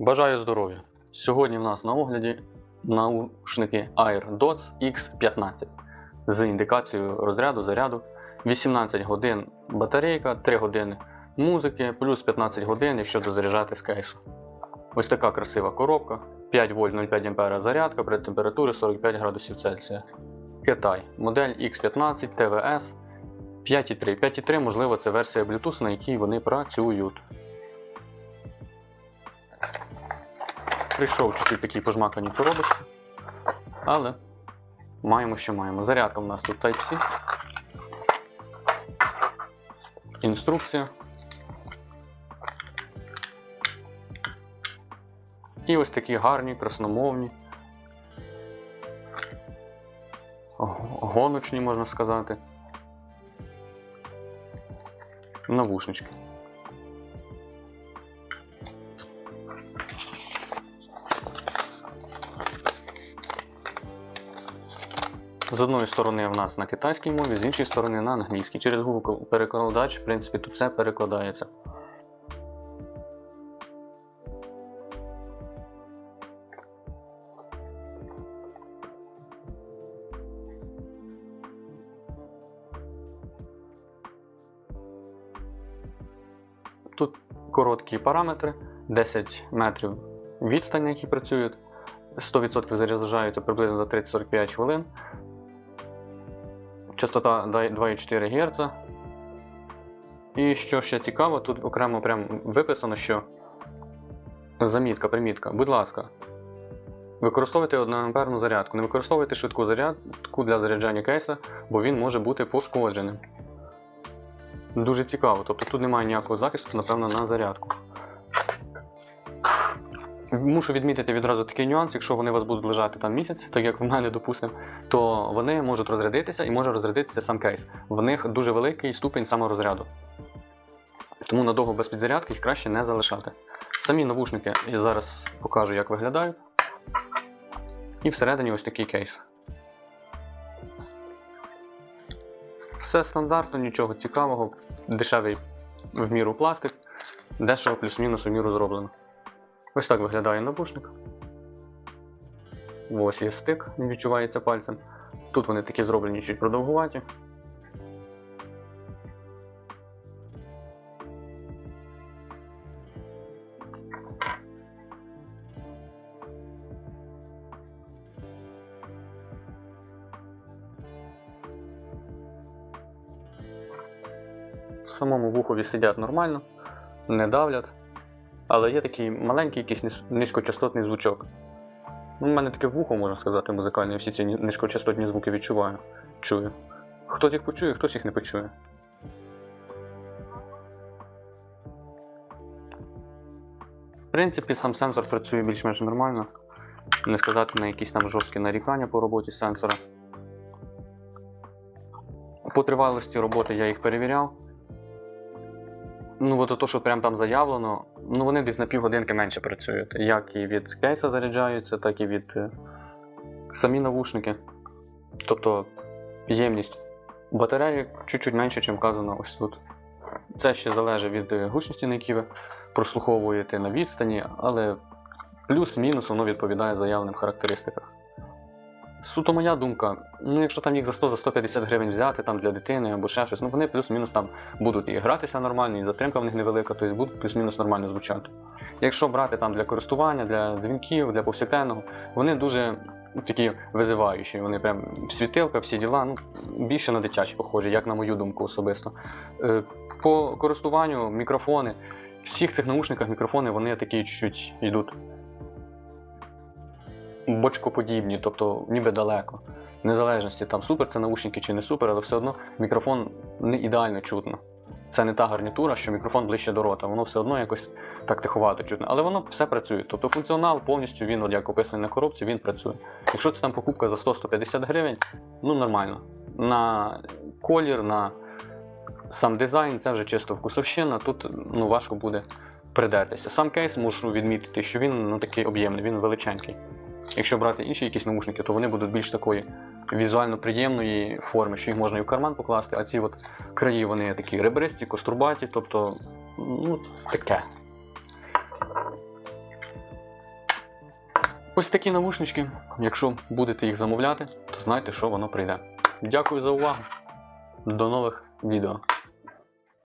Бажаю здоров'я! Сьогодні в нас на огляді наушники AirDots X15 з індикацією розряду заряду 18 годин батарейка, 3 години музики, плюс 15 годин, якщо дозаряджати з кейсу. Ось така красива коробка, 5 вольт 0,5 А зарядка при температурі 45 градусів Цельсія. Китай, модель X15 TVS 5.3. 5.3, можливо, це версія Bluetooth, на якій вони працюють. Прийшов чуть-чуть такий пожмакані коробочці. Але маємо, що маємо. Зарядка у нас тут Type-C. Інструкція. І ось такі гарні, красномовні. Гоночні, можна сказати. Навушнички. З одної сторони в нас на китайській мові, з іншої сторони на англійській. Через Google перекладач, в принципі, тут все перекладається. Тут короткі параметри, 10 метрів відстань, на якій працюють. 100% заряджаються приблизно за 30-45 хвилин. Частота 2,4 Гц. І що ще цікаво, тут окремо прям виписано, що замітка, примітка. Будь ласка, використовуйте 1 амперну зарядку. Не використовуйте швидку зарядку для заряджання кейса, бо він може бути пошкодженим. Дуже цікаво, тобто тут немає ніякого захисту, напевно, на зарядку. Мушу відмітити відразу такий нюанс, якщо вони у вас будуть лежати там місяць, так як в мене, допустимо, то вони можуть розрядитися і може розрядитися сам кейс. В них дуже великий ступень саморозряду. Тому надовго без підзарядки їх краще не залишати. Самі навушники я зараз покажу, як виглядають. І всередині ось такий кейс. Все стандартно, нічого цікавого, дешевий в міру пластик, дешево плюс-мінус у міру зроблено. Ось так виглядає навушник. Ось є стик, відчувається пальцем. Тут вони такі зроблені чуть продовгуваті. В самому вухові сидять нормально, не давлять. Але є такий маленький якийсь низькочастотний звучок. Ну, У мене таке вухо, можна сказати, музикальне, я всі ці низькочастотні звуки відчуваю, чую. Хтось їх почує, хтось їх не почує. В принципі, сам сенсор працює більш-менш нормально. Не сказати на якісь там жорсткі нарікання по роботі сенсора. По тривалості роботи я їх перевіряв. Ну, от то, що прям там заявлено, ну вони десь на півгодинки менше працюють. Як і від кейса заряджаються, так і від е, самі навушники. Тобто ємність батареї чуть-чуть менше, ніж вказано ось тут. Це ще залежить від е, гучності, на якій ви прослуховуєте на відстані, але плюс-мінус воно відповідає заявленим характеристикам. Суто моя думка, ну якщо там їх за 100 за 150 гривень взяти там для дитини або ще щось, ну вони плюс-мінус там будуть і гратися нормально, і затримка в них невелика, тобто будуть плюс-мінус нормально звучати. Якщо брати там для користування, для дзвінків, для повсякденного, вони дуже такі визиваючі, вони прям світилка, всі діла, ну більше на дитячі похожі, як на мою думку особисто. Е, По користуванню мікрофони, всіх цих наушниках мікрофони вони такі чуть-чуть йдуть бочкоподібні, тобто ніби далеко. Незалежності там супер це наушники чи не супер, але все одно мікрофон не ідеально чутно. Це не та гарнітура, що мікрофон ближче до рота, воно все одно якось так тиховато чутно. Але воно все працює. Тобто функціонал повністю він, от як описаний на коробці, він працює. Якщо це там покупка за 100-150 гривень, ну нормально. На колір, на сам дизайн, це вже чисто вкусовщина, тут ну, важко буде придертися. Сам кейс мушу відмітити, що він ну, такий об'ємний, він величенький. Якщо брати інші якісь наушники, то вони будуть більш такої візуально приємної форми, що їх можна і в карман покласти, а ці от краї вони такі ребристі, кострубаті, тобто ну, таке. Ось такі навушнички. Якщо будете їх замовляти, то знайте, що воно прийде. Дякую за увагу. До нових відео.